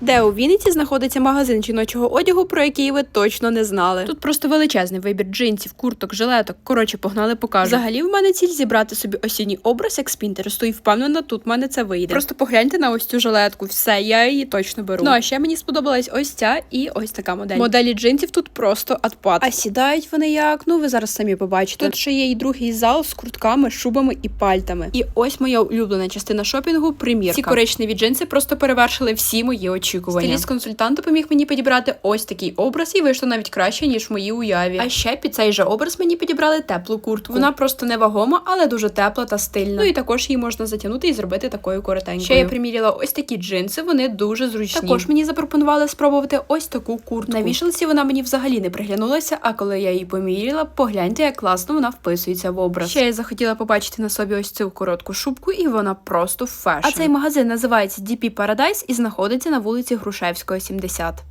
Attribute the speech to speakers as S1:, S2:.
S1: де у Вінниці знаходиться магазин жіночого одягу, про який ви точно не знали. Тут просто величезний вибір джинсів, курток, жилеток. Коротше, погнали покажу. Взагалі, в мене ціль зібрати собі осінній образ як з Пінтересту, і впевнена, тут в мене це вийде. Просто погляньте на ось цю жилетку. Все, я її точно беру. Ну а ще мені сподобалась ось ця і ось така модель. Моделі джинсів тут просто адпад. А сідають вони як. Ну ви зараз самі побачите. Тут ще є і другий зал з куртками, шубами і пальтами. І ось моя улюблена частина шопінгу примірка. Ці коричневі джинси просто перевершили всі мої очікування. Стиліст консультант допоміг мені підібрати ось такий образ, і вийшло навіть краще ніж в моїй уяві. А ще під цей же образ мені підібрали теплу куртку. Вона просто невагома, але дуже тепла та стильна. Ну і також її можна затягнути і зробити такою коротенькою. Ще я приміряла ось такі джинси, вони дуже зручні. Також мені запропонували спробувати ось таку куртку. На вішалці вона мені взагалі не приглянулася, а коли я її поміряла, погляньте, як класно вона вписується в образ. Ще я захотіла побачити на собі ось цю коротку шубку, і вона просто фешн. А цей магазин називається DP Paradise і знаходиться на вулиці Грушевського, 70.